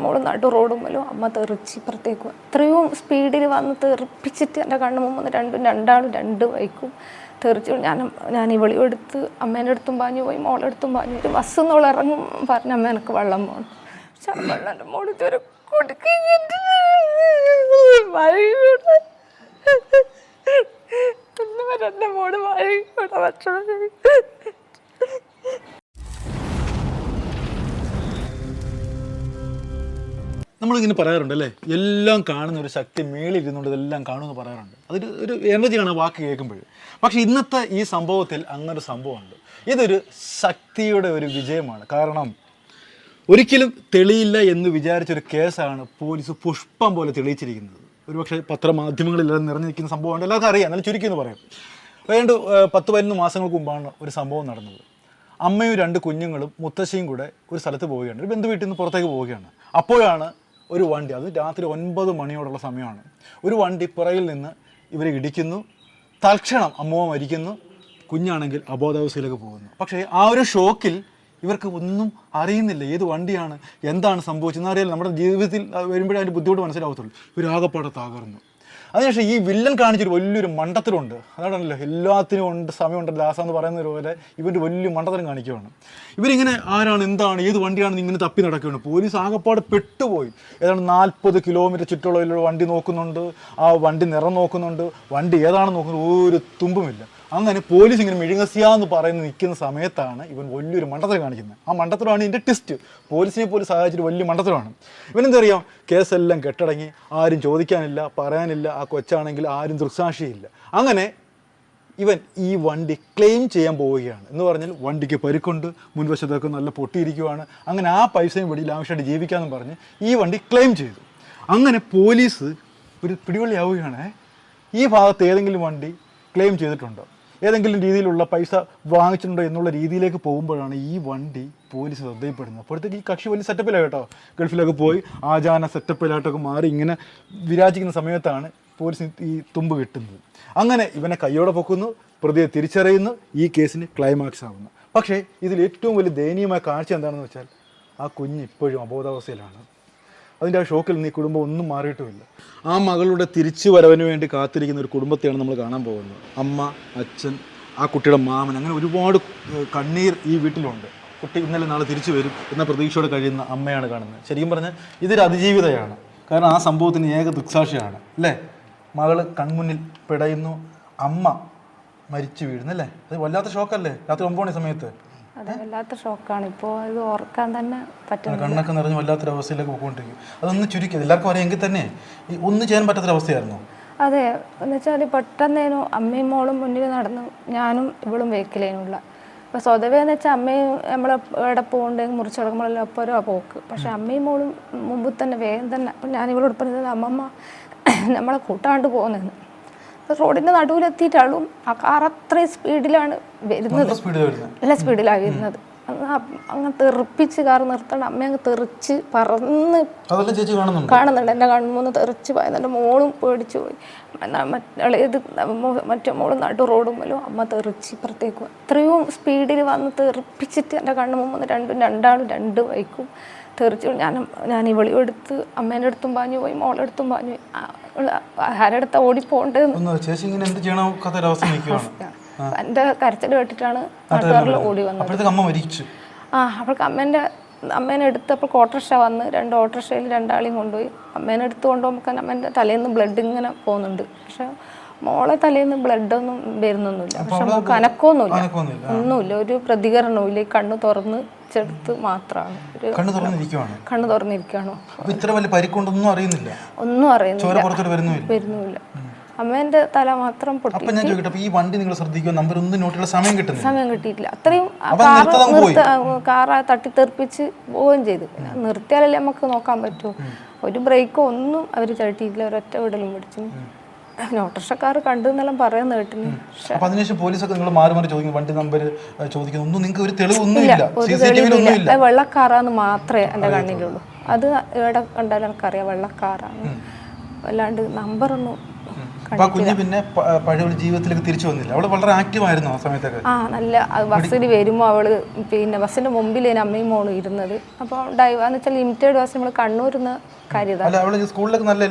മോൾ നടു റോഡുമ്മലും അമ്മ തെറിച്ച് ഇപ്പുറത്തേക്ക്. അത്രയും സ്പീഡിൽ വന്ന് തെറിപ്പിച്ചിട്ട് എന്റെ കണ്ണു മുമ്പ് രണ്ടും രണ്ടാളും രണ്ട് വൈക്കും തെറിച്ചു ഞാൻ ഞാൻ ഇവളിയും എടുത്ത് അമ്മേന്റെ അടുത്തും പാഞ്ഞു പോയി മോളെ അടുത്തും പാഞ്ഞു ഒരു ബസ് എന്നുള്ള ഇറങ്ങും പറഞ്ഞ അമ്മ എനിക്ക് വെള്ളം പോകണം പക്ഷെ വെള്ളം എന്റെ കൊടുക്കിട്ട് വഴിയൂടെ ഇന്ന് എന്റെ മോൾ വഴിയൂടെ ഭക്ഷണം നമ്മളിങ്ങനെ പറയാറുണ്ട് അല്ലേ എല്ലാം കാണുന്ന ഒരു ശക്തി മേളിൽ ഇതെല്ലാം കാണുമെന്ന് പറയാറുണ്ട്. അതൊരു ഒരു എനർജിയാണ് വാക്ക് കേൾക്കുമ്പോൾ. പക്ഷേ ഇന്നത്തെ ഈ സംഭവത്തിൽ അങ്ങനൊരു സംഭവമുണ്ട്. ഇതൊരു ശക്തിയുടെ ഒരു വിജയമാണ്. കാരണം ഒരിക്കലും തെളിയില്ല എന്ന് വിചാരിച്ചൊരു കേസാണ് പോലീസ് പുഷ്പം പോലെ തെളിയിച്ചിരിക്കുന്നത്. ഒരുപക്ഷെ പത്രമാധ്യമങ്ങളിലെല്ലാം നിറഞ്ഞിരിക്കുന്ന സംഭവമാണ് എല്ലാവർക്കും അറിയാം. നല്ല ചുരുക്കി എന്ന് പറയാം വേണ്ട പത്ത് പതിനൊന്ന് മാസങ്ങൾക്ക് മുമ്പാണ് ഒരു സംഭവം നടന്നത്. അമ്മയും രണ്ട് കുഞ്ഞുങ്ങളും മുത്തശ്ശിയും കൂടെ ഒരു സ്ഥലത്ത് പോവുകയാണ്. ഒരു ബന്ധു വീട്ടിൽ നിന്ന് പുറത്തേക്ക് പോവുകയാണ്. അപ്പോഴാണ് ഒരു വണ്ടി അത് രാത്രി ഒൻപത് മണിയോടുള്ള സമയമാണ്. ഒരു വണ്ടി പുറയിൽ നിന്ന് ഇവരെ ഇടിക്കുന്നു. തൽക്ഷണം അമ്മൂമ്മ മരിക്കുന്നു. കുഞ്ഞാണെങ്കിൽ അബോധാവസ്ഥയിലേക്ക് പോകുന്നു. പക്ഷേ ആ ഒരു ഷോക്കിൽ ഇവർക്ക് ഒന്നും അറിയുന്നില്ല. ഏത് വണ്ടിയാണ്? എന്താണ് സംഭവിച്ചതെന്ന് അറിയാൻ നമ്മുടെ ജീവിതത്തിൽ വരുമ്പോഴേ അതിന്റെ ബുദ്ധിമുട്ട് മനസ്സിലാവത്തുള്ളൂ. ഇവരാകപ്പാടെ തകർന്നു. അതിനുശേഷം ഈ വില്ലൻ കാണിച്ചൊരു വലിയൊരു മണ്ടത്തരമുണ്ട്. അതാണല്ലോ എല്ലാത്തിനും ഉണ്ട് സമയമുണ്ട് ലാസ എന്ന് പറയുന്നത് പോലെ ഇവന്റെ വലിയ മണ്ടത്തരം കാണിക്കുകയാണ് ഇവരിങ്ങനെ ആരാണ് എന്താണ് ഏത് വണ്ടിയാണെന്ന് ഇങ്ങനെ തപ്പി നടക്കുകയാണ്. പോലീസ് ആകെപ്പാട് പെട്ടുപോയി. ഏതാണ്ട് നാൽപ്പത് കിലോമീറ്റർ ചുറ്റുള്ള വണ്ടി നോക്കുന്നുണ്ട്. ആ വണ്ടി നിറം നോക്കുന്നുണ്ട്. വണ്ടി ഏതാണെന്ന് നോക്കുന്നത് ഒരു തുമ്പുമില്ല. അങ്ങനെ പോലീസ് ഇങ്ങനെ മിഴുങ്ങസിയാന്ന് പറയുന്ന നിൽക്കുന്ന സമയത്താണ് ഇവൻ വലിയൊരു മണ്ടത്തരം കാണിക്കുന്നത്. ആ മണ്ടത്തരമാണ് ഇതിന്റെ ടെസ്റ്റ് പോലീസിനെ പോലും സഹായിച്ചിട്ട് വലിയ മണ്ടത്തരമാണ്. ഇവനെന്താ അറിയാം കേസെല്ലാം കെട്ടടങ്ങി. ആരും ചോദിക്കാനില്ല പറയാനില്ല. ആ കൊച്ചാണെങ്കിൽ ആരും ദൃക്സാക്ഷിയില്ല. അങ്ങനെ ഇവൻ ഈ വണ്ടി ക്ലെയിം ചെയ്യാൻ പോവുകയാണ്. എന്ന് പറഞ്ഞാൽ വണ്ടിക്ക് പരുക്കുണ്ട് മുൻവശത്തൊക്കെ നല്ല പൊട്ടിയിരിക്കുവാണ്. അങ്ങനെ ആ പൈസയും വെടിയിൽ ആവശ്യമായിട്ട് ജീവിക്കാമെന്ന് പറഞ്ഞ് ഈ വണ്ടി ക്ലെയിം ചെയ്തു. അങ്ങനെ പോലീസ് ഒരു പിടിവള്ളിയാവുകയാണ്. ഈ ഭാഗത്ത് ഏതെങ്കിലും വണ്ടി ക്ലെയിം ചെയ്തിട്ടുണ്ടോ? ഏതെങ്കിലും രീതിയിലുള്ള പൈസ വാങ്ങിച്ചിട്ടുണ്ടോ എന്നുള്ള രീതിയിലേക്ക് പോകുമ്പോഴാണ് ഈ വണ്ടി പോലീസ് ശ്രദ്ധയിൽപ്പെടുന്നത്. അപ്പോഴത്തേക്ക് ഈ കക്ഷി വലിയ സെറ്റപ്പിലാണ് കേട്ടോ. ഗൾഫിലൊക്കെ പോയി ആചാന സെറ്റപ്പിലായിട്ടൊക്കെ മാറി ഇങ്ങനെ വിരാജിക്കുന്ന സമയത്താണ് പോലീസ് ഈ തുമ്പ് കിട്ടുന്നത്. അങ്ങനെ ഇവനെ കൈയോടെ പൊക്കുന്നു പ്രതിയെ തിരിച്ചറിയുന്നു ഈ കേസിന് ക്ലൈമാക്സ് ആവുന്നു. പക്ഷേ ഇതിൽ ഏറ്റവും വലിയ ദയനീയമായ കാഴ്ച എന്താണെന്ന് വെച്ചാൽ ആ കുഞ്ഞ് ഇപ്പോഴും അബോധാവസ്ഥയിലാണ്. അതിന്റെ ആ ഷോക്കിൽ നിന്ന് ഈ കുടുംബം ഒന്നും മാറിയിട്ടുമില്ല. ആ മകളുടെ തിരിച്ചു വരവിന് വേണ്ടി കാത്തിരിക്കുന്ന ഒരു കുടുംബത്തെയാണ് നമ്മൾ കാണാൻ പോകുന്നത്. അമ്മ അച്ഛൻ ആ കുട്ടിയുടെ മാമൻ അങ്ങനെ ഒരുപാട് കണ്ണീർ ഈ വീട്ടിലുണ്ട്. കുട്ടി ഇന്നലെ നാളെ തിരിച്ചു വരും എന്ന പ്രതീക്ഷയോടെ കഴിയുന്ന അമ്മയാണ് കാണുന്നത്. ശരിക്കും പറഞ്ഞാൽ ഇതൊരു അതിജീവിതയാണ്. കാരണം ആ സംഭവത്തിന് ഏക ദൃക്സാക്ഷിയാണ്. അല്ലേ? മകൾ കൺമുന്നിൽ പിടയുന്നു. അമ്മ മരിച്ചു വീഴുന്നല്ലേ അത് വല്ലാത്ത ഷോക്കല്ലേ? രാത്രി ഒമ്പത് മണി സമയത്ത്. അതെ വല്ലാത്ത ഷോക്കാണ്. ഇപ്പോൾ ഇത് ഓർക്കാൻ തന്നെ കണ്ണൊക്കെ നിറഞ്ഞ് വല്ലാത്തൊരു അവസ്ഥയിലേക്ക് പോയിക്കൊണ്ടിരിക്കും. അതൊന്ന് ചുരുക്കിയത്. എല്ലാവർക്കും അറിയാമെങ്കിൽ തന്നെ ഈ ഒന്നും ചെയ്യാൻ പറ്റാത്തൊരവസ്ഥയായിരുന്നു. അതെ. എന്ന് വെച്ചാൽ പെട്ടെന്നേനു അമ്മയും മോളും മുന്നിൽ നടന്നു ഞാനും ഇവളും വെഹിക്കലേനുള്ള ഇപ്പം സ്വതവേ എന്ന് വെച്ചാൽ അമ്മയും നമ്മളെ എവിടെ പോകുന്നുണ്ടെങ്കിൽ മുറിച്ചടക്കുമ്പോഴെല്ലാം ഒപ്പരോ പോക്ക്. പക്ഷെ അമ്മയും മോളും മുമ്പ് തന്നെ വേഗം തന്നെ. അപ്പം ഞാൻ ഇവളോട് പറഞ്ഞത് അമ്മമ്മ നമ്മളെ കൂട്ടാണ്ട് പോകുന്നതെന്ന് റോഡിന്റെ നടുവിലെത്തിയിട്ടാളും ആ കാർ അത്രയും സ്പീഡിലാണ് വരുന്നത്. നല്ല സ്പീഡിലാണ് വരുന്നത്. അങ്ങ് തെറിപ്പിച്ച് കാർ നിർത്തണം അമ്മ അങ്ങ് തെറിച്ച് പറന്ന് കാണുന്നുണ്ട്? എന്റെ കൺമുന്ന് തെറിച്ച് പോയത് എന്റെ മോളും പേടിച്ചു പോയി. മറ്റേത് മറ്റേ മോൾ നടു റോഡുമ്മലും അമ്മ തെറിച്ച് ഇപ്പുറത്തേക്ക്. അത്രയും സ്പീഡിൽ വന്ന് തെറിപ്പിച്ചിട്ട് എന്റെ കണ്ണു മുമ്പ് രണ്ടും രണ്ടാളും രണ്ട് ബൈക്കും തെറിച്ചു ഞാൻ ഞാൻ ഇവളിയും എടുത്ത് അമ്മേന്റെ അടുത്തും പാഞ്ഞു പോയി മോളുടെ അടുത്തും പാഞ്ഞു പോയി. ആരടുത്ത നിൽക്കുകയാണ്. എന്റെ കരച്ചിൽ കേട്ടിട്ടാണ് നാട്ടുകാരിൽ ഓടി വന്നത്. അമ്മ മരിച്ചു. ആ അവൾക്ക് അമ്മേന്റെ അമ്മേനെ എടുത്തപ്പോൾ ഓട്ടോറിക്ഷ വന്ന് രണ്ട് ഓട്ടോറിക്ഷയിൽ രണ്ടാളെയും കൊണ്ടുപോയി. അമ്മേനെ എടുത്ത് കൊണ്ടുപോകുമ്പോൾ അമ്മേന്റെ തലേന്ന് ബ്ലഡ് ഇങ്ങനെ പോകുന്നുണ്ട്. പക്ഷെ മോളെ തലേന്ന് ബ്ലഡൊന്നും വരുന്നൊന്നുമില്ല. പക്ഷെ മോൾക്ക് അനക്കമൊന്നുമില്ല. അനക്കൊന്നുമില്ല ഒന്നുമില്ല. ഒരു പ്രതികരണവും ഇല്ല കണ്ണ് തുറന്ന് ചെടുത്ത് മാത്രമാണ്. കണ്ണു കണ്ണ് കണ്ണു തുറന്നിരിക്കുകയാണോ. ഇത്ര വലിയ പരിക്കൊണ്ടൊന്നും അറിയുന്നില്ല. ഒന്നും അറിയുന്നില്ല. ചോര അമ്മേന്റെ തല മാത്രം പൊട്ടി. അപ്പൊ ഞാൻ ചോദിക്കട്ടെ ഈ വണ്ടി നിങ്ങൾ ശ്രദ്ധിക്കുക നമ്പർ ഒന്നും നോട്ടിയുള്ള സമയം കിട്ടുന്നില്ല. സമയം കിട്ടിയിട്ടില്ല. അത്രയും കാറ തട്ടിത്തെറിപ്പിച്ച് പോവുകയും ചെയ്തു. നിർത്തിയാലല്ലേ നമുക്ക് നോക്കാൻ പറ്റുമോ ഒരു ബ്രേക്കോ ഒന്നും അവർ ചവിട്ടിയിട്ടില്ല ഒരൊറ്റ വിടലും പിടിച്ചു. ഓട്ടോറിക്ഷക്കാർ കണ്ടു എന്നെല്ലാം പറയുന്ന കേട്ടിന്. അപ്പൊ അതിനുശേഷം പോലീസൊക്കെ നിങ്ങൾ മാറി മാറി ചോദിക്കും വണ്ടി നമ്പർ ചോദിക്കുന്നു. ഒന്നും നിങ്ങൾക്ക് ഒരു തെളിവൊന്നുമില്ല. ഇല്ല വെള്ളക്കാറാന്ന് മാത്രമേ എന്റെ കണ്ണിലുള്ളൂ. അത് എവിടെ കണ്ടാലും എനിക്കറിയാം വെള്ളക്കാറാണ്. അല്ലാണ്ട് നമ്പറൊന്നും അപ്പൊ കുഞ്ഞ് പിന്നെ പഴയ ജീവിതത്തിലേക്ക് തിരിച്ചു വന്നില്ല. അവൾ വളരെ ആക്റ്റീവ് ആയിരുന്നു ആ സമയത്തൊക്കെ. ആ നല്ല ബസ്സിൽ വരുമ്പോൾ അവൾ പിന്നെ ബസ്സിന്റെ മുമ്പിൽ അമ്മയും മോളും ഇരുന്നത്. അപ്പൊ ഡൈവ് എന്ന് വെച്ചാൽ ലിമിറ്റഡ് ബസ് നമ്മൾ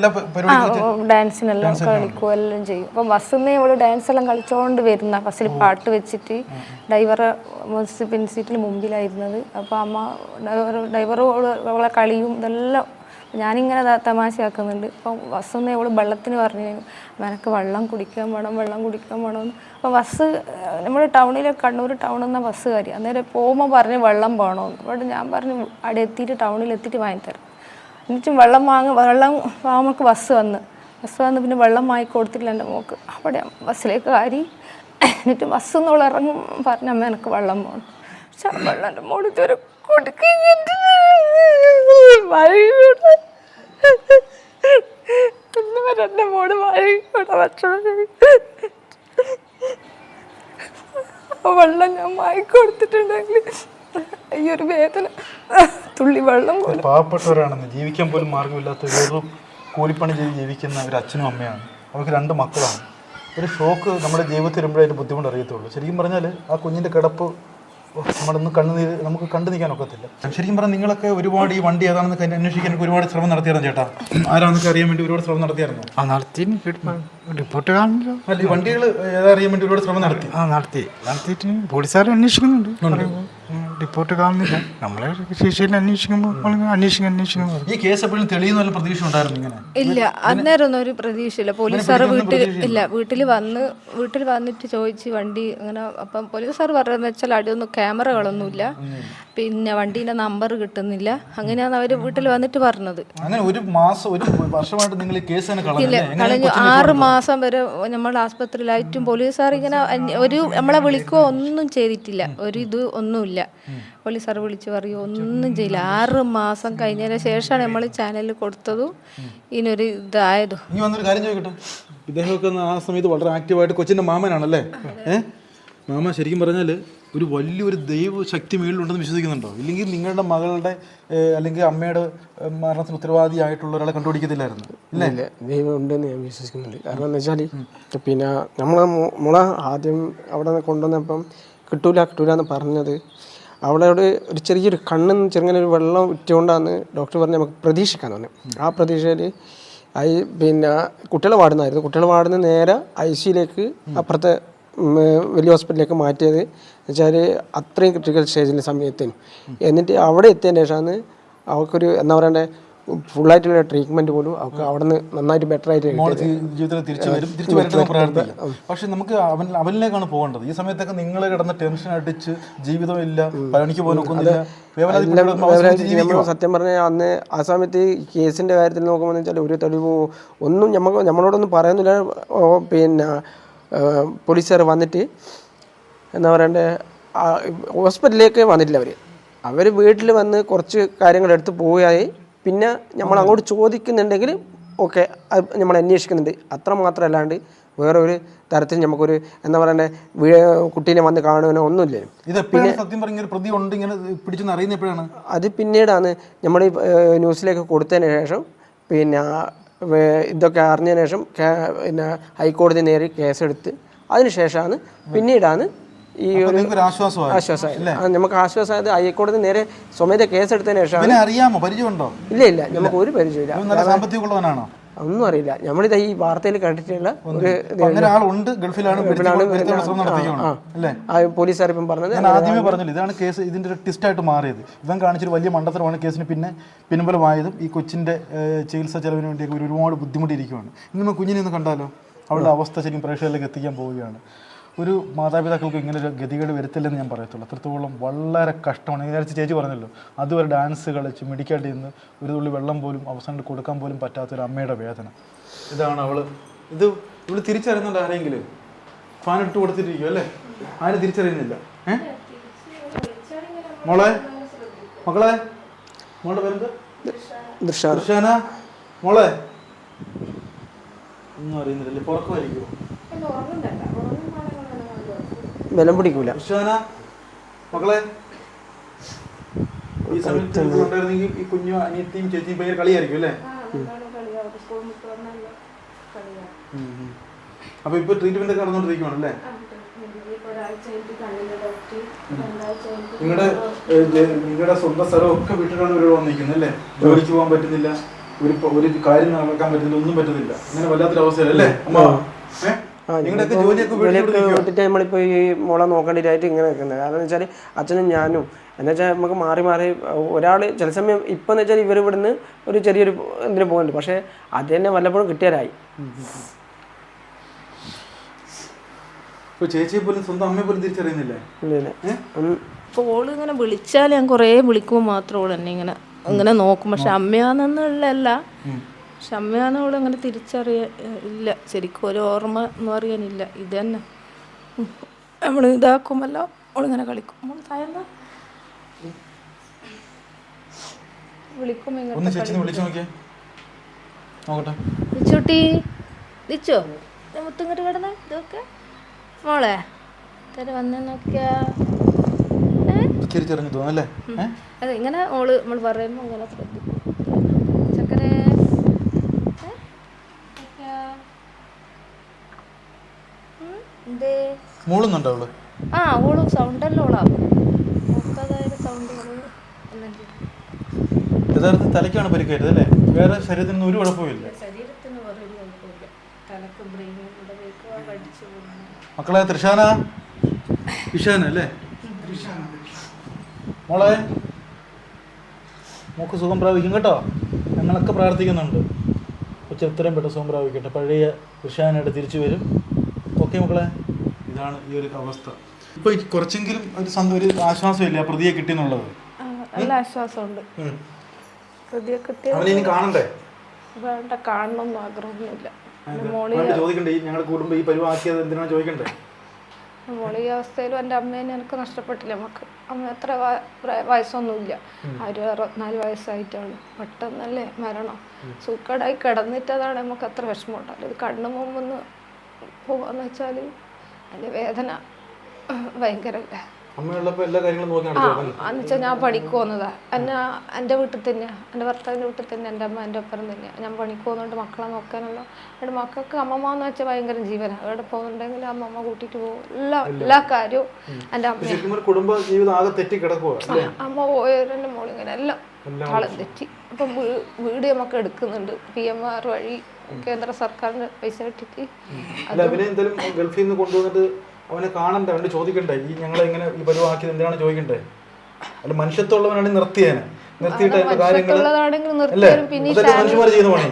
പ- ഡാൻസിനെല്ലാം കളിക്കും എല്ലാം ചെയ്യും. അപ്പം ബസ്സിൽ നിന്ന് അവൾ ഡാൻസ് എല്ലാം കളിച്ചോണ്ട് വരുന്ന ബസ്സിൽ പാട്ട് വെച്ചിട്ട് ഡ്രൈവർ പിൻസീറ്റിൽ മുമ്പിലായിരുന്നത്. അപ്പൊ അമ്മ ഡൈവർ ഡ്രൈവർ അവളെ കളിയും ഇതെല്ലാം ഞാനിങ്ങനെ തമാശയാക്കുന്നുണ്ട്. അപ്പം ബസ്സിൽ നിന്ന് അവൾ വെള്ളത്തിന് പറഞ്ഞു നിനക്ക് വെള്ളം കുടിക്കാൻ വേണം വെള്ളം കുടിക്കാൻ വേണം എന്ന്. അപ്പം ബസ് നമ്മൾ ടൗണിലെ കണ്ണൂർ ടൗണിൽ എന്ന ബസ് കയറി അന്നേരം പോകുമ്പോൾ പറഞ്ഞ് വെള്ളം വേണമെന്ന് അപ്പോൾ ഞാൻ പറഞ്ഞു അവിടെ എത്തിയിട്ട് ടൗണിൽ എത്തിയിട്ട് വാങ്ങിത്തരാം എന്നിട്ടും വെള്ളം വാങ്ങ വെള്ളം വാങ്ങുമ്പോൾ ബസ് വന്ന്. ബസ് വന്ന് പിന്നെ വെള്ളം വാങ്ങി കൊടുത്തിട്ടില്ല എന്റെ മോക്ക് അവിടെ ബസ്സിലേക്ക് കയറി. എന്നിട്ട് ബസ് എന്നുള്ള ഇറങ്ങും പറഞ്ഞ അമ്മ എനിക്ക് വെള്ളം പോകണം പക്ഷെ വെള്ളം എന്റെ മോൾ ഇതുവരെ മോൾ വെള്ളം ഞാൻ വാങ്ങി കൊടുത്തിട്ടുണ്ടെങ്കിൽ ഈ ഒരു വേദന തുള്ളി വെള്ളം പാവപ്പെട്ടവരാണെന്ന് ജീവിക്കാൻ പോലും മാർഗമില്ലാത്ത വെറും കൂലിപ്പണി ചെയ്ത് ജീവിക്കുന്ന ഒരു അച്ഛനും അമ്മയാണ്. അവർക്ക് രണ്ട് മക്കളാണ്. ഒരു ഷോക്ക് നമ്മുടെ ജീവിതത്തിൽ വരുമ്പോഴേ അതിന്റെ ബുദ്ധിമുട്ട് അറിയത്തുള്ളൂ. ശരിക്കും പറഞ്ഞാൽ ആ കുഞ്ഞിന്റെ കിടപ്പ് നമ്മളൊന്നും കണ്ണു നീര് നമുക്ക് കണ്ടു നിൽക്കാൻ ഒക്കത്തില്ല. ശരിക്കും പറഞ്ഞാൽ നിങ്ങളൊക്കെ ഒരുപാട് ഈ വണ്ടി ഏതാണെന്ന് കണ്ട് അന്വേഷിക്കാൻ ഒരുപാട് ശ്രമം നടത്തിയായിരുന്നു ചേട്ടാ. ആരാന്നൊക്കെ അറിയാൻ വേണ്ടി ഒരുപാട് ശ്രമം നടത്തിയായിരുന്നു? ആ നടത്തി. റിപ്പോർട്ട് കാണുന്നു അല്ല ഈ വണ്ടികൾ ഏതാ അറിയാൻ വേണ്ടി ഒരുപാട് ശ്രമം നടത്തി? ആ നടത്തി. നടത്തിയിട്ട് പോലീസുകാർ അന്വേഷിക്കുന്നുണ്ട്. റിപ്പോർട്ട് കാണുന്നില്ല. നമ്മളെ ശിക്ഷയിൽ അന്വേഷിക്കുമ്പോൾ അന്വേഷിക്കും അന്വേഷിക്കും. ഈ കേസ് എപ്പോഴും തെളിയുന്ന പ്രതീക്ഷ ഉണ്ടായിരുന്നു ഇങ്ങനെ. ഇല്ല അന്നേരം ഒന്നും ഒരു പ്രതീക്ഷയില്ല. പോലീസുകാർ വീട്ടിൽ ഇല്ല വീട്ടിൽ വന്ന് വീട്ടിൽ വന്നിട്ട് ചോദിച്ച് വണ്ടി അങ്ങനെ അപ്പം പോലീസ് സാർ പറയുന്നത് വെച്ചാൽ അടിയൊന്നും ക്യാമറകളൊന്നുമില്ല. പിന്നെ വണ്ടീന്റെ നമ്പർ കിട്ടുന്നില്ല. അങ്ങനെയാണ് അവർ വീട്ടിൽ വന്നിട്ട് പറഞ്ഞത്. അങ്ങനെ ഒരു മാസം ഒരു വർഷമായിട്ട് നിങ്ങൾ ഈ കേസ് കളഞ്ഞു. ആറ് മാസം വരെ നമ്മൾ ആസ്പത്രിയിലായിട്ടും പോലീസ് സാർ ഇങ്ങനെ ഒരു നമ്മളെ വിളിക്കുകയോ ഒന്നും ചെയ്തിട്ടില്ല. ഒരു ഇത് ഒന്നുമില്ല. പോലീസുകാർ വിളിച്ച് പറയുകയോ ഒന്നും ചെയ്യില്ല. ആറ് മാസം കഴിഞ്ഞതിന് ശേഷമാണ് നമ്മൾ ചാനലിൽ കൊടുത്തതും ഇനൊരു ഇതായതും. ഇനി വന്നൊരു കാര്യം ചോദിക്കട്ടെ? ഇദ്ദേഹമൊക്കെ ആ സമയത്ത് വളരെ ആക്റ്റീവായിട്ട് കൊച്ചിന്റെ മാമനാണല്ലേ? ഏ? മാമ ശരിക്കും പറഞ്ഞാൽ ഒരു വലിയൊരു ദൈവ ശക്തി മേളിലുണ്ടെന്ന് വിശ്വസിക്കുന്നുണ്ടോ? ഇല്ലെങ്കിൽ നിങ്ങളുടെ മകളുടെ അല്ലെങ്കിൽ അമ്മയുടെ മരണത്തിന് ഉത്തരവാദിയായിട്ടുള്ള ഒരാളെ കണ്ടുപിടിക്കത്തില്ലായിരുന്നു? ഇല്ല? ദൈവം ഉണ്ടെന്ന് ഞാൻ വിശ്വസിക്കുന്നുണ്ട് കാരണം എന്ന് വെച്ചാൽ പിന്നെ നമ്മളെ മുള ആദ്യം അവിടെ നിന്ന് കൊണ്ടുവന്നപ്പം കിട്ടൂല കിട്ടൂല എന്ന് പറഞ്ഞത് അവളോട് ഒരു ചെറിയൊരു കണ്ണിൽ നിന്ന് ചെറുങ്ങനെ ഒരു വെള്ളം ഉറ്റുകൊണ്ടാന്ന് ഡോക്ടർ പറഞ്ഞ് നമുക്ക് പ്രതീക്ഷിക്കാൻ പറഞ്ഞു. ആ പ്രതീക്ഷയിൽ ഐ പിന്നെ കുട്ടികൾ വാർഡുന്നായിരുന്നു. കുട്ടികൾ വാടുന്ന നേരെ ഐ സിയിലേക്ക് അപ്പുറത്തെ വലിയ ഹോസ്പിറ്റലിലേക്ക് മാറ്റിയത് വെച്ചാൽ അത്രയും ക്രിട്ടിക്കൽ സ്റ്റേജിന്റെ സമയത്തിന്. എന്നിട്ട് അവിടെ എത്തിയതിന് ശേഷമാണ് അവൾക്കൊരു എന്താ പറയണ്ടേ ഫുള്ളായിട്ടുള്ള ട്രീറ്റ്മെന്റ് പോലും അവർക്ക് അവിടെ നിന്ന് നന്നായിട്ട് ബെറ്റർ ആയിട്ട് ജീവിതത്തിൽ തിരിച്ചു വരും തിരിച്ചു വരട്ടെ പ്രാർത്ഥിക്കാം പക്ഷെ നമുക്ക് അവൻ അവനിലേക്കാണ് പോകേണ്ടത്. ഈ സമയത്തൊക്കെ നിങ്ങൾ കിടന്ന് ടെൻഷൻ അടിച്ച് ജീവിതമില്ല നമ്മൾ ജീവിക്കുവാ. സത്യം പറഞ്ഞാൽ അന്ന് ആ സമയത്ത് ഈ കേസിന്റെ കാര്യത്തിൽ നോക്കുമ്പോൾ വെച്ചാൽ ഒരു തെളിവോ ഒന്നും നമുക്ക് നമ്മളോടൊന്നും പറയുന്നില്ല. പിന്നെ പോലീസുകാർ വന്നിട്ട് എന്താ പറയണ്ടേ ഹോസ്പിറ്റലിലേക്ക് വന്നിട്ടില്ല അവർ അവർ വീട്ടിൽ വന്ന് കുറച്ച് കാര്യങ്ങൾ എടുത്ത് പോയായി പിന്നെ നമ്മൾ അങ്ങോട്ട് ചോദിക്കുന്നുണ്ടെങ്കിൽ ഓക്കെ അത് നമ്മൾ അന്വേഷിക്കുന്നുണ്ട്. അത്ര മാത്രമല്ലാണ്ട് വേറെ ഒരു തരത്തിൽ നമുക്കൊരു എന്താ പറയണ്ടേ കുട്ടീനെ വന്ന് കാണുവാനോ ഒന്നുമില്ല? ഇത് പിന്നെ സത്യം പറഞ്ഞ പ്രതി ഉണ്ട് ഇങ്ങനെ പിടിച്ചെന്ന് അറിയുന്നപ്പോഴാണ് അത് പിന്നീടാണ് നമ്മൾ ഈ ന്യൂസിലേക്ക് കൊടുത്തതിന് ശേഷം പിന്നെ ഇതൊക്കെ അറിഞ്ഞതിന് ശേഷം പിന്നെ ഹൈക്കോടതി നേരി കേസെടുത്ത് അതിന് ശേഷമാണ് പിന്നീടാണ് ഈ ഒരു ആശ്വാസമായി? നമുക്ക് ആശ്വാസമായത് ഹൈക്കോടതി നേരെ സ്വമേധ കേസെടുത്തതിന് ശേഷം അറിയാമോ? പരിചയമുണ്ടോ? ഇല്ല ഇല്ല. നമുക്ക് ഒരു പരിചയമില്ല സാമ്പത്തികമുള്ളവനാണോ? ഒന്നും അറിയില്ല. നമ്മളിത് ഈ വാർത്തയിൽ കണ്ടിട്ടുള്ള ഒരു ആളുണ്ട് ഗൾഫിലാണ് പോലീസുകാർ ഇപ്പം പറഞ്ഞത് ഞാൻ ആദ്യമേ പറഞ്ഞില്ല ഇതാണ് കേസ് ഇതിന്റെ ഒരു ട്വിസ്റ്റായിട്ട് മാറിയത്. ഇവൻ കാണിച്ചൊരു വലിയ മണ്ടത്തരമാണ് കേസിന് പിന്നെ പിൻബലമായതും ഈ കൊച്ചിന്റെ ചികിത്സ ചെലവിന് വേണ്ടിയൊക്കെ ഒരു ഒരുപാട് ബുദ്ധിമുട്ടിയിരിക്കുകയാണ് ഇന്ന് കുഞ്ഞിനെ ഒന്ന് കണ്ടാലോ? അവളുടെ അവസ്ഥ ശരിക്കും പ്രേക്ഷകരിലേക്ക് എത്തിക്കാൻ പോവുകയാണ്. ഒരു മാതാപിതാക്കൾക്ക് ഇങ്ങനെ ഒരു ഗതികേട് വരുത്തില്ലെന്ന് ഞാൻ പറയത്തുള്ളൂ. അത്രത്തോളം വളരെ കഷ്ടമാണ്. ഞാൻ വിചാരിച്ച് ചേച്ചി പറഞ്ഞല്ലോ അതുവരെ ഡാൻസ് കളിച്ച് മെഡിക്കേണ്ടി നിന്ന് ഒരു തുള്ളി വെള്ളം പോലും അവസാനം കൊടുക്കാൻ പോലും പറ്റാത്ത ഒരു അമ്മയുടെ വേദന. ഇതാണ് അവൾ. ഇത് ഇവൾ തിരിച്ചറിയുന്നുണ്ട് ആരെങ്കിലും? ഫാൻ ഇട്ട് കൊടുത്തിട്ടിരിക്കും അല്ലേ? ആരും തിരിച്ചറിയുന്നില്ല. ഏ? മോളെ? മക്കളെ? മോളുടെ പേരെന്ത്? ദൃശ്യ ദൃശാന മോളെ? ഒന്നും അറിയുന്നില്ലല്ലേ? പുറക്കുമായിരിക്കുമോ ബലം പിടിക്കൂല. മക്കളെ ഈ സമയത്ത് ഈ കുഞ്ഞു അനിയത്തിയും ചേച്ചിയും ഭയങ്കര കളിയായിരിക്കും അല്ലേ? ട്രീറ്റ്മെന്റ് ഒക്കെ അല്ലേ? നിങ്ങളുടെ നിങ്ങളുടെ സ്വന്തം സ്ഥലം ഒക്കെ വിട്ടിട്ടാണ് ഇവരോട് വന്നിരിക്കുന്നത് അല്ലേ? ജോലിക്ക് പോകാൻ പറ്റുന്നില്ല ഒരു ഒരു കാര്യം നടക്കാൻ പറ്റുന്നില്ല ഒന്നും പറ്റുന്നില്ല. അങ്ങനെ വല്ലാത്തൊരു അവസ്ഥയല്ലേ അമ്മ ഏ? നിങ്ങളുടെയൊക്കെ ജോലിയൊക്കെ വിട്ടിട്ട് നമ്മളിപ്പോൾ ഈ മോളെ നോക്കേണ്ടതായിട്ട് ഇങ്ങനെ നിൽക്കുന്നത് കാരണം വെച്ചാൽ വെച്ചാൽ അച്ഛനും ഞാനും എന്ന് വെച്ചാൽ നമുക്ക് മാറി മാറി ഒരാൾ ചില സമയം ഇപ്പം എന്ന് വെച്ചാൽ ഇവർ ഇവിടുന്ന് ഒരു ചെറിയൊരു എന്തിനു പോകുന്നുണ്ട് പക്ഷേ അത് തന്നെ വല്ലപ്പോഴും കിട്ടിയാലായി ചേച്ചിയെ പോലും സ്വന്തം അമ്മയെ പോലും തിരിച്ചറിയുന്നില്ലേ? ഓൾ ഇങ്ങനെ വിളിച്ചാൽ ഞാൻ കുറേ വിളിക്കുമ്പോൾ മാത്രം ഓൾ എന്നെ ഇങ്ങനെ ഇങ്ങനെ നോക്കും. പക്ഷെ അമ്മയാണെന്നുള്ളതല്ല ഓൾ അങ്ങനെ തിരിച്ചറിയ ഇല്ല ശരിക്കും ഒരു ഓർമ്മ എന്ന് പറയാനില്ല. ഇത് തന്നെ. നമ്മൾ ഇതാക്കുമല്ലോ അവളിങ്ങനെ കളിക്കും. നമ്മൾ താഴ്ന്ന വിളിക്കും മുത്തിങ്ങോട്ട് കിടന്നേ. ഇതൊക്കെ. മോളെ തര വന്നേ നോക്കിയാ തോന്നല്ലേ അതെ ഇങ്ങനെ ഓൾ നമ്മൾ പറയുമ്പോൾ ഇങ്ങനെ ശ്രദ്ധിക്കും ചക്കരെ ഏ? നോക്കിയാ? ഉം, എന്തേ മൂളുന്നുണ്ടോ അവൾ? ആ ഓൾ സൗണ്ടെല്ലാം സൗണ്ട് ഓൾ എല്ലാം ചെയ്യും. യഥാർത്ഥത്തിൽ തലയ്ക്കാണ് പരിക്കേറ്റത് അല്ലേ? വേറെ ശരീരത്തിന് ഒരു കുഴപ്പമില്ല മക്കളെ തൃഷാന? ഇഷാന അല്ലേ? മോളെ മോക്ക് സുഖം പ്രാപിക്കും കേട്ടോ. ഞങ്ങളൊക്കെ പ്രാർത്ഥിക്കുന്നുണ്ട്. ഉച്ച എത്രയും പെട്ടെന്ന് സുഖം പ്രാപിക്കട്ടെ. പഴയ ഇഷാനായിട്ട് തിരിച്ചു വരും. ഓക്കെ മക്കളെ. ഇതാണ് ഈ ഒരു അവസ്ഥ. ഇപ്പൊ കുറച്ചെങ്കിലും ഒരു ഒരു ആശ്വാസമില്ല പ്രതിയെ കിട്ടിയെന്നുള്ളത്? നല്ല ആശ്വാസമുണ്ട്. പ്രതിയെ കിട്ടിയ അവനെ ഇനി കാണണ്ടേ? വേണ്ട കാണണമെന്നും ആഗ്രഹമൊന്നുമില്ല. മോളി അവനോട് ചോദിക്കണ്ടേ? ഈ ഞങ്ങളുടെ കുടുംബം ഈ പരിവാക്കിയത് എന്തിനാണ് ചോദിക്കണ്ടേ? മോളി ഈ അവസ്ഥയിലും എന്റെ അമ്മേനെ എനിക്ക് നഷ്ടപ്പെട്ടില്ല. നമുക്ക് അമ്മ എത്ര വയസ്സൊന്നുമില്ല. ഒരു അറുപത്തിനാല് വയസ്സായിട്ടാണ്. പെട്ടെന്നല്ലേ മരണം. സൂക്കേടായി കിടന്നിട്ടതാണ് നമുക്ക് അത്ര വിഷമമുണ്ടാവില്ല ഇത് കണ്ണു മുമ്പൊന്ന് പോവാന്ന് വെച്ചാൽ അതിന്റെ വേദന ഭയങ്കരല്ലേ എന്നുവെച്ചാൽ ഞാൻ പണിക്ക് പോകുന്നതാ. എന്നെ എന്റെ വീട്ടിൽ തന്നെയാ എന്റെ ഭർത്താവിന്റെ വീട്ടിൽ തന്നെ എന്റെ അമ്മ എന്റെ ഒപ്പം തന്നെയാ ഞാൻ പണിക്ക് പോകുന്നുണ്ട് മക്കളെ നോക്കാനല്ലോ എന്റെ മക്കൾക്ക് അമ്മമ്മ എന്ന് വെച്ചാൽ ഭയങ്കര ജീവനാണ് എവിടെ പോകുന്നുണ്ടെങ്കിൽ അമ്മമ്മ കൂട്ടിയിട്ട് പോകും. എല്ലാ എല്ലാ കാര്യവും എന്റെ അമ്മ കുടുംബ ജീവിതം ആകെ തെറ്റി കിടക്കുക അമ്മ പോയവരെന്റെ മോളിങ്ങനെ എല്ലാം തെറ്റി. അപ്പം വീട് നമുക്ക് എടുക്കുന്നുണ്ട്. പി എം ആർ വഴി കേന്ദ്ര സർക്കാരിന്റെ പൈസ കിട്ടിയിട്ട് അല്ല അവനെ എന്തായാലും ഗൾഫിൽ നിന്ന് കൊണ്ടുവന്നിട്ട് അവനെ കാണണ്ട? അവനോട് ചോദിക്കണ്ടേ? ഈ ഞങ്ങളെ ഇങ്ങനെ ഈ പരിവാക്കിയത് എന്തിനാണ് ചോദിക്കണ്ടേ? അല്ല മനുഷ്യത്വമുള്ളവനാണ് നിർത്തിയേനെ. നിർത്തിയിട്ട് അതിന്റെ കാര്യങ്ങൾ അല്ലേ? മനുഷ്യന്മാർ ചെയ്യുന്ന പണി.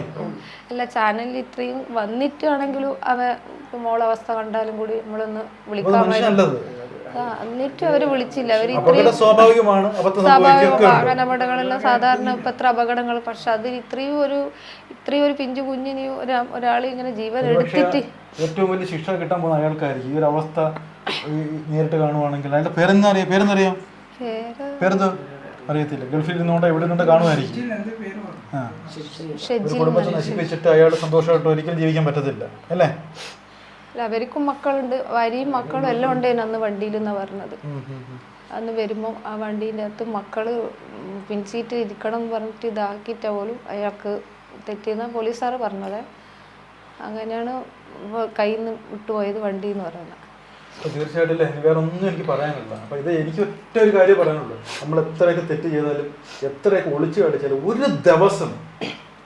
ചാനലിൽ ഇത്രയും വന്നിട്ടാണെങ്കിലും അവ മോളവസ്ഥ കണ്ടാലും കൂടി നമ്മളൊന്ന് വിളിക്കാൻ എന്നിട്ടും അവർ വിളിച്ചില്ല. അവർ അപകടം സ്വാഭാവികമാണ്. അപകടങ്ങളെല്ലാം സാധാരണ ഇപ്പൊ എത്ര അപകടങ്ങൾ. പക്ഷെ അതിൽ ഇത്രയും ഒരു ഇത്രയും ഒരു പിഞ്ചു കുഞ്ഞിനി ഒരാൾ ഇങ്ങനെ ജീവൻ എടുത്തിട്ട് ഏറ്റവും വലിയ ശിക്ഷ കിട്ടാൻ പോകുന്ന അയാൾക്കായിരിക്കും ഈ ഒരു അവസ്ഥ നേരിട്ട് കാണുവാണെങ്കിൽ. അതിന്റെ പേരെന്താ അറിയാം? പേരെന്നറിയാം പേര് പേരെന്തോ? അറിയത്തില്ല. ഗൾഫിൽ നിന്നുകൊണ്ട് എവിടെ നിന്നുകൊണ്ട് കാണുമായിരിക്കും. ആ. ഒരു ഷെജിൽ കുടുംബത്തെ നശിപ്പിച്ചിട്ട് അയാൾ സന്തോഷമായിട്ട് ഒരിക്കലും ജീവിക്കാൻ പറ്റത്തില്ല. അല്ല? അവർക്കും മക്കളുണ്ട്. ഭാര്യയും മക്കളും എല്ലാം ഉണ്ട് അന്ന് വണ്ടിയിൽ എന്നാ പറഞ്ഞത്. അന്ന് വരുമ്പോൾ ആ വണ്ടീന്റെ അകത്ത് മക്കൾ പിൻസീറ്റ് ഇരിക്കണം എന്ന് പറഞ്ഞിട്ട് ഇതാക്കിയിട്ട പോലും അയാൾക്ക് തെറ്റിയെന്ന പോലീസുകാർ പറഞ്ഞത്. അങ്ങനെയാണ് കയ്യിൽ നിന്ന് വിട്ടുപോയത് വണ്ടി എന്ന് പറയുന്നത് തീർച്ചയായിട്ടും അല്ലേ? വേറെ ഒന്നും എനിക്ക് പറയാനില്ല. അപ്പൊ ഇത് എനിക്ക് ഒറ്റ ഒരു കാര്യം പറയാനുള്ളൂ. നമ്മൾ എത്രയൊക്കെ തെറ്റ് ചെയ്താലും എത്രയൊക്കെ ഒളിച്ചു കാണിച്ചാലും ഒരു ദിവസം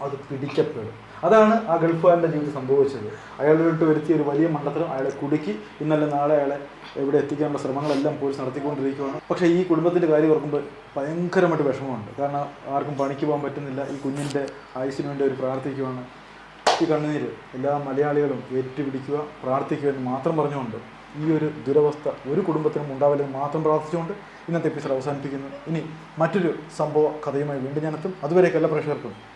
അത് പിടിക്കപ്പെടും. അതാണ് ആ ഗൾഫുകാരന്റെ ജീവിതം സംഭവിച്ചത്. അയാളിലോട്ട് വരുത്തിയ ഒരു വലിയ മണ്ഡലം അയാളെ കുടുക്കി ഇന്നല്ല നാളെ അയാളെ എവിടെ എത്തിക്കാനുള്ള ശ്രമങ്ങളെല്ലാം പോലീസ് നടത്തിക്കൊണ്ടിരിക്കുകയാണ്. പക്ഷേ ഈ കുടുംബത്തിന്റെ കാര്യം ഓർക്കുമ്പോൾ ഭയങ്കരമായിട്ട് വിഷമമുണ്ട്. കാരണം ആർക്കും പണിക്ക് പോകാൻ പറ്റുന്നില്ല. ഈ കുഞ്ഞിന്റെ ആയുസിന് വേണ്ടി അവർ പ്രാർത്ഥിക്കുകയാണ് ഈ കണ്ണുനീര് എല്ലാ മലയാളികളും ഏറ്റുപിടിക്കുക പ്രാർത്ഥിക്കുക എന്ന് മാത്രം പറഞ്ഞുകൊണ്ട് ഈ ഒരു ദുരവസ്ഥ ഒരു കുടുംബത്തിനും ഉണ്ടാവില്ലെന്ന് മാത്രം പ്രാർത്ഥിച്ചുകൊണ്ട് ഇന്നത്തെ എപ്പിസോഡ് അവസാനിപ്പിക്കുന്നു. ഇനി മറ്റൊരു സംഭവ കഥയുമായി വീണ്ടും ഞാനെത്തും. അതുവരെയൊക്കെ എല്ലാ പ്രേക്ഷകർക്കും